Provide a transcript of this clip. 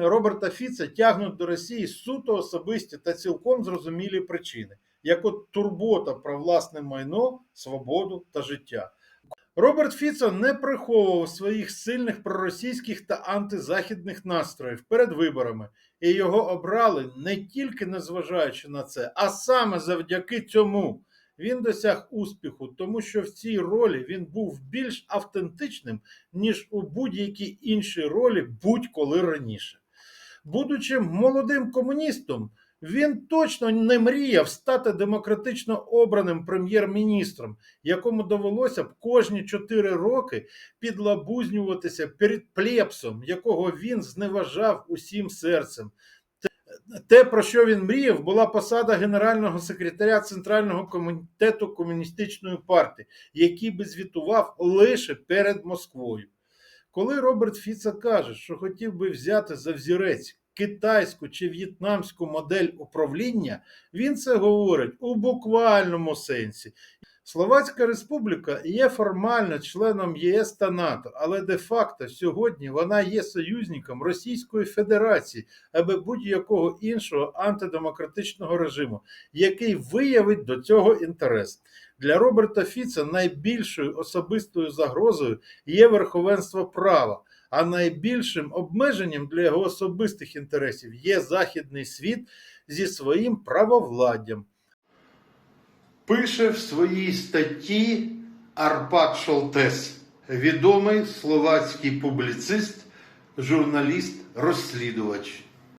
Роберта Фіца тягнуть до Росії суто особисті та цілком зрозумілі причини, як от турбота про власне майно, свободу та життя. Роберт Фіцо не приховував своїх сильних проросійських та антизахідних настроїв перед виборами, і його обрали не тільки незважаючи на це, а саме завдяки цьому. Він досяг успіху, тому що в цій ролі він був більш автентичним, ніж у будь-якій іншій ролі будь-коли раніше. Будучи молодим комуністом, він точно не мріяв стати демократично обраним прем'єр-міністром, якому довелося б кожні чотири роки підлабузнюватися перед плепсом, якого він зневажав усім серцем. Те, про що він мріяв, була посада генерального секретаря Центрального комітету комуністичної партії, який би звітував лише перед Москвою. Коли Роберт Фіца каже, що хотів би взяти за взірець китайську чи в'єтнамську модель управління, він це говорить у буквальному сенсі. Словацька республіка є формально членом ЄС та НАТО, але де-факто сьогодні вона є союзником Російської Федерації або будь-якого іншого антидемократичного режиму, який виявить до цього інтерес. Для Роберта Фіца найбільшою особистою загрозою є верховенство права, а найбільшим обмеженням для його особистих інтересів є західний світ зі своїм правовладдям. Пише в своїй статті Арпад Шолтес, відомий словацький публіцист, журналіст, розслідувач.